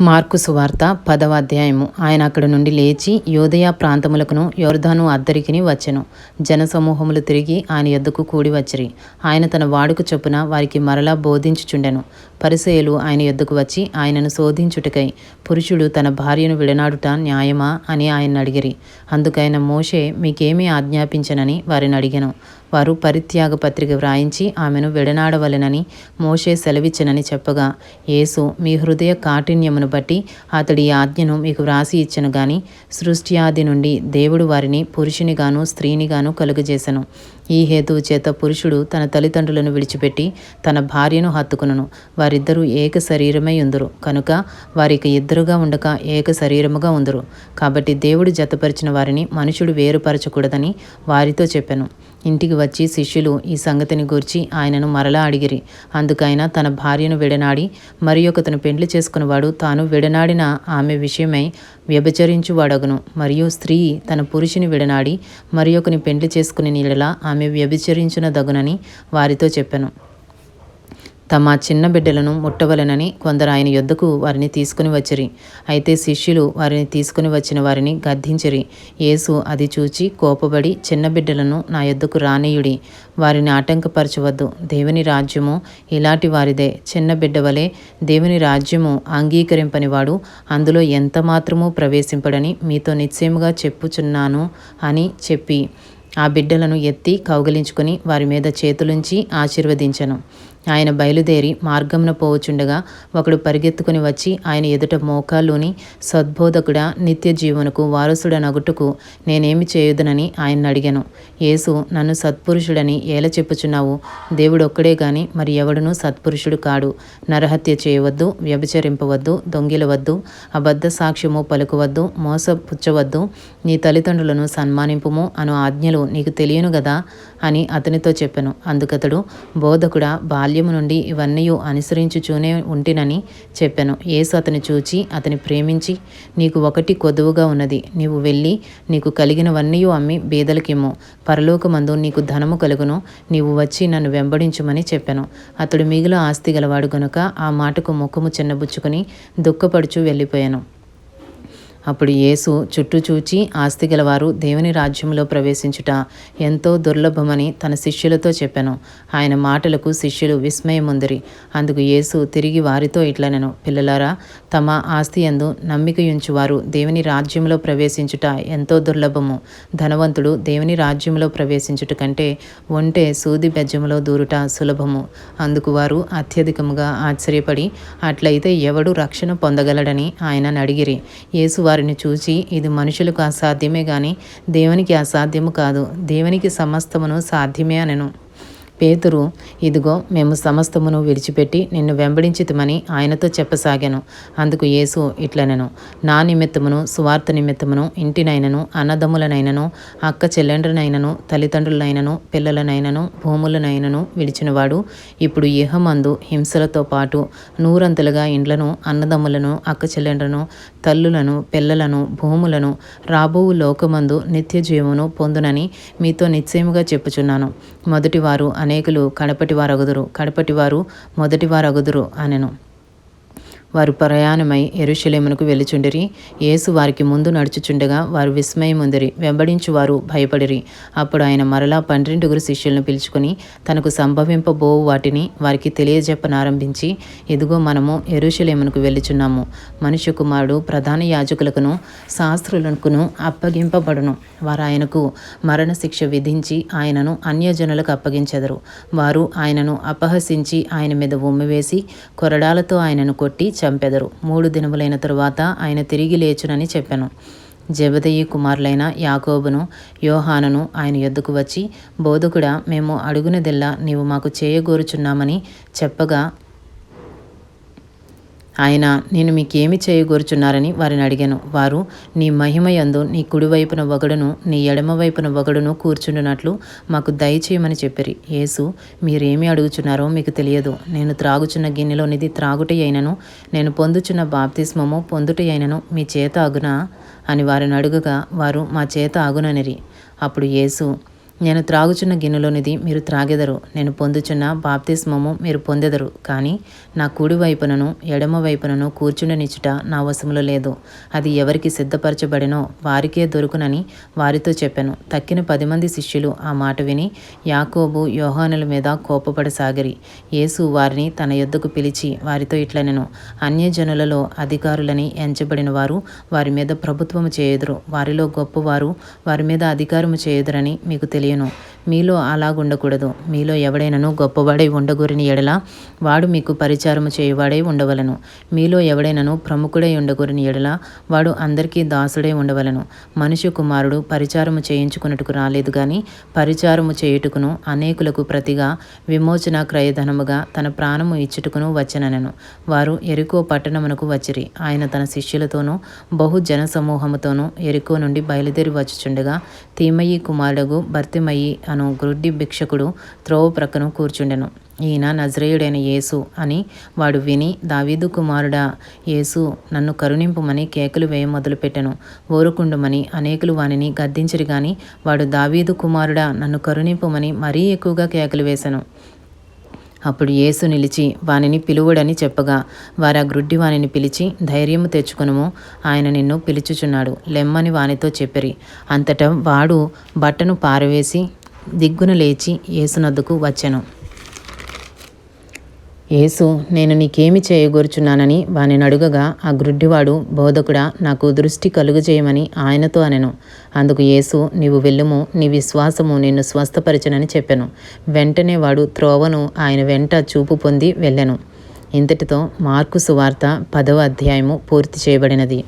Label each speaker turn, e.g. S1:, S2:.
S1: Mark సువార్త పదవ అధ్యాయము. ఆయన అక్కడి నుండి లేచి యోదయ ప్రాంతములకును యోర్ధాను అద్దరికిని వచ్చెను. జనసమూహములు తిరిగి ఆయన ఎద్దుకు కూడి వచ్చిరి. ఆయన తన వాడుక చొప్పున వారికి మరలా బోధించుచుండెను. పరిసేయులు ఆయన ఎద్దుకు వచ్చి ఆయనను శోధించుటకై పురుషుడు తన భార్యను విడనాడుట న్యాయమా అని ఆయన అడిగిరి. అందుకైన మోషే మీకేమీ ఆజ్ఞాపించనని వారిని అడిగాను. వారు పరిత్యాగ పత్రిక వ్రాయించి ఆమెను విడనాడవలెనని మోషే సెలవిచ్చనని చెప్పగా యేసు మీ హృదయ కాఠిన్యమును బట్టి అతడి ఆజ్ఞను మీకు వ్రాసి ఇచ్చను గాని సృష్టి ఆది నుండి దేవుడు వారిని పురుషునిగాను స్త్రీనిగాను కలుగజేశను ఈ హేతువు చేత పురుషుడు తన తల్లిదండ్రులను విడిచిపెట్టి తన భార్యను హత్తుకును వారిద్దరూ ఏక శరీరమై ఉందరు. కనుక వారికి ఇద్దరుగా ఉండక ఏక శరీరముగా ఉందరు. కాబట్టి దేవుడు జతపరిచిన వారిని మనుషుడు వేరుపరచకూడదని వారితో చెప్పాను. ఇంటికి వచ్చి శిష్యులు ఈ సంగతిని గూర్చి ఆయనను మరలా అడిగిరి. అందుకైన తన భార్యను విడనాడి మరి ఒకతను పెండ్లి చేసుకున్నవాడు తాను విడనాడిన ఆమె విషయమై వ్యభచరించువాడగును. మరియు స్త్రీ తన పురుషుని విడనాడి మరి ఒకని పెండ్లి చేసుకుని నీళ్ళలా ఆమె వ్యభిచరించిన దగునని వారితో చెప్పాను. తమ చిన్న బిడ్డలను ముట్టవలెనని కొందరు ఆయన యొద్దకు వారిని తీసుకుని వచ్చిరి. అయితే శిష్యులు వారిని తీసుకుని వచ్చిన వారిని గద్దించిరి. యేసు అది చూచి కోపబడి చిన్న బిడ్డలను నా యొద్దకు రానీయుడి. వారిని ఆటంకపరచవద్దు. దేవుని రాజ్యము ఇలాంటి వారిదే. చిన్న బిడ్డవలే దేవుని రాజ్యము అంగీకరింపని వాడు అందులో ఎంత మాత్రమూ ప్రవేశింపడని మీతో నిశ్చయముగా చెప్పుచున్నాను అని చెప్పి ఆ బిడ్డలను ఎత్తి కౌగలించుకుని వారి మీద చేతులుంచి ఆశీర్వదించను. ఆయన బయలుదేరి మార్గమున పోవచుండగా ఒకడు పరిగెత్తుకుని వచ్చి ఆయన ఎదుట మోకాల్లోని సద్బోధకుడా నిత్య జీవనకు వారసుడనగుటకు నేనేమి చేయుదనని ఆయన అడిగాను. యేసు నన్ను సత్పురుషుడని ఏల చెప్పుచున్నావు? దేవుడు ఒక్కడే గాని మరి ఎవడునూ సత్పురుషుడు కాడు. నరహత్య చేయవద్దు వ్యభిచరింపవద్దు దొంగిలవద్దు అబద్ధ సాక్ష్యము పలుకవద్దు మోసపుచ్చవద్దు నీ తల్లిదండ్రులను సన్మానింపుము అను ఆజ్ఞలు నీకు తెలియను గదా అని అతనితో చెప్పాను. అందుకతడు బోధకుడా బాల్యము నుండి ఇవన్నీ అనుసరించుచూనే ఉంటినని చెప్పాను. యేసు అతని చూచి అతని ప్రేమించి నీకు ఒకటి కొదువుగా ఉన్నది నీవు వెళ్ళి నీకు కలిగినవన్నీ అమ్మి బీదలకిమ్ము. పరలోకమందు నీకు ధనము కలుగును నీవు వచ్చి నన్ను వెంబడించుమని చెప్పాను. అతడు మిగిలిన ఆస్తి గలవాడు గనుక ఆ మాటకు ముఖము చిన్నబుచ్చుకొని దుఃఖపడుచు వెళ్ళిపోయాను. అప్పుడు యేసు చుట్టూ చూచి ఆస్తి గలవారు దేవుని రాజ్యంలో ప్రవేశించుట ఎంతో దుర్లభమని తన శిష్యులతో చెప్పాను. ఆయన మాటలకు శిష్యులు విస్మయముందిరి. అందుకు యేసు తిరిగి వారితో ఇట్లనెను పిల్లలారా తమ ఆస్తి ఎందు నమ్మికయుంచువారు దేవుని రాజ్యంలో ప్రవేశించుట ఎంతో దుర్లభము. ధనవంతుడు దేవుని రాజ్యంలో ప్రవేశించుట కంటే ఒంటే సూది బెజ్జములో దూరుట సులభము. అందుకు వారు అత్యధికముగా ఆశ్చర్యపడి అట్లయితే ఎవడు రక్షణ పొందగలడని ఆయన అడిగిరి యేసు వారిని చూచి ఇది మనుషులకు అసాధ్యమే గాని దేవునికి అసాధ్యము కాదు. దేవునికి సమస్తమును సాధ్యమే అనెను. పేతురు ఇదిగో మేము సమస్తమును విడిచిపెట్టి నిన్ను వెంబడించితమని ఆయనతో చెప్పసాగాను. అందుకు యేసు ఇట్లనెను నా నిమిత్తమును సువార్త నిమిత్తమును ఇంటినైనను అన్నదమ్ములనైనను అక్క చెల్లెండ్రనైనను తల్లిదండ్రులనైనను పిల్లలనైనను భూములనైనను విడిచినవాడు ఇప్పుడు ఇహమందు హింసలతో పాటు నూరంతలుగా ఇండ్లను అన్నదమ్ములను అక్క చెల్లెండ్రను తల్లులను పిల్లలను భూములను రాబోవు లోకమందు నిత్య జీవమును పొందునని మీతో నిశ్చయముగా చెప్పుచున్నాను. మొదటివారు అనేకులు కడపటివారగుదురు. కడపటివారు మొదటివారగుదురు అనెను. వారు ప్రయాణమై ఎరుషలేమునకు వెళ్ళుచుండిరి. యేసు వారికి ముందు నడుచుచుండగా వారు విస్మయముందిరి. వెంబడించు వారు భయపడిరి. అప్పుడు ఆయన మరలా పన్నెండుగురు శిష్యులను పిలుచుకొని తనకు సంభవింపబోవు వాటిని వారికి తెలియజెప్పనారంభించి ఇదిగో మనము ఎరుషలేమునకు వెళ్ళుచున్నాము. మనుష్య కుమారుడు ప్రధాన యాజకులకును శాస్త్రులకును అప్పగింపబడును. వారు ఆయనకు మరణశిక్ష విధించి ఆయనను అన్యజనులకు అప్పగించెదరు. వారు ఆయనను అపహసించి ఆయన మీద ఉమ్మివేసి కొరడాలతో ఆయనను కొట్టి చంపెదరు. మూడు దినములైన తరువాత ఆయన తిరిగి లేచునని చెప్పాను. జబదయి కుమారులైన యాకోబును యోహానును ఆయన యొద్దకు వచ్చి బోధకుడా మేము అడుగునదెల్లా నీవు మాకు చేయగోరుచున్నామని చెప్పగా ఆయన నేను మీకేమి చేయగోరుచున్నారని వారిని అడిగాను. వారు నీ మహిమయందు నీ కుడివైపున ఒకడును నీ ఎడమవైపున ఒకడును కూర్చుండునట్లు మాకు దయచేయమని చెప్పిరి. యేసు మీరేమి అడుగుచున్నారో మీకు తెలియదు. నేను త్రాగుచున్న గిన్నెలోనిది త్రాగుటి అయినను నేను పొందుచున్న బాప్తిస్మము పొందుటి అయినను మీ చేత అగునా? అని వారిని అడుగగా వారు మా చేత అగుననిరి అప్పుడు యేసు నేను త్రాగుచున్న గిన్నెలోనిది మీరు త్రాగెదరు. నేను పొందుచున్న బాప్తిస్మము మీరు పొందెదరు. కానీ నా కుడి వైపునను ఎడమ వైపునను కూర్చుండనిచ్చుట నా వశములో లేదు. అది ఎవరికి సిద్ధపరచబడినో వారికే దొరుకునని వారితో చెప్పాను. తక్కిన పది మంది శిష్యులు ఆ మాట విని యాకోబు యోహానుల మీద కోపపడసాగిరి. యేసు వారిని తన యొద్దకు పిలిచి వారితో ఇట్లనెను అన్యజనులలో అధికారులని ఎంచబడిన వారు వారి మీద ప్రభుత్వము చేయుదురు. వారిలో గొప్పవారు వారి మీద అధికారము చేయుదురని మీకు తెలియను మీలో అలాగుండకూడదు. మీలో ఎవడైనను గొప్పవాడై ఉండగూరిని ఎడల వాడు మీకు పరిచారము చేయువాడై ఉండవలను. మీలో ఎవడైనను ప్రముఖుడై ఉండగూరిని ఎడల వాడు అందరికీ దాసుడై ఉండవలను. మనుష్య కుమారుడు పరిచారము చేయించుకున్నట్టుకు రాలేదు గాని పరిచారము చేయుటకును అనేకులకు ప్రతిగా విమోచన క్రయధనముగా తన ప్రాణము ఇచ్చుటకును వచ్చననను. వారు ఎరుకో పట్టణమునకు వచ్చిరి. ఆయన తన శిష్యులతోనూ బహు జన సమూహముతోనూ ఎరుకో నుండి బయలుదేరి వచ్చుచుండగా తీమయ్యి కుమారుడగు భర్తిమయ్యి అను గ్రుడ్డి భిక్షకుడు త్రోవ ప్రక్కన కూర్చుండెను. ఈయన నజరేయుడైన యేసు అని వాడు విని దావీదు కుమారుడా యేసు నన్ను కరుణింపుమని కేకలు వేయ మొదలుపెట్టెను. ఓరుకుండుమని అనేకులు వానిని గద్దించిరి గాని వాడు దావీదు కుమారుడా నన్ను కరుణింపుమని మరీ ఎక్కువగా కేకలు వేశాను అప్పుడు యేసు నిలిచి వానిని పిలువుడని చెప్పగా వారు ఆ గ్రుడ్డి వానిని పిలిచి ధైర్యము తెచ్చుకునుము ఆయన నిన్ను పిలుచుచున్నాడు లెమ్మని వానితో చెప్పిరి. అంతటా వాడు బట్టను పారవేసి దిగ్గున లేచి యేసునద్దుకు వచ్చెను. యేసు నేను నీకేమి చేయగోరుచున్నానని వానిని అడుగగా ఆ గ్రుడ్డివాడు బోధకుడా నాకు దృష్టి కలుగజేయమని ఆయనతో అనెను. అందుకు యేసు నీవు వెళ్ళుము నీ విశ్వాసము నిన్ను స్వస్థపరచనని చెప్పెను. వెంటనే వాడు త్రోవను ఆయన వెంట చూపు పొంది వెళ్ళెను. ఇంతటితో మార్కు సువార్త పదవ అధ్యాయము పూర్తి చేయబడినది.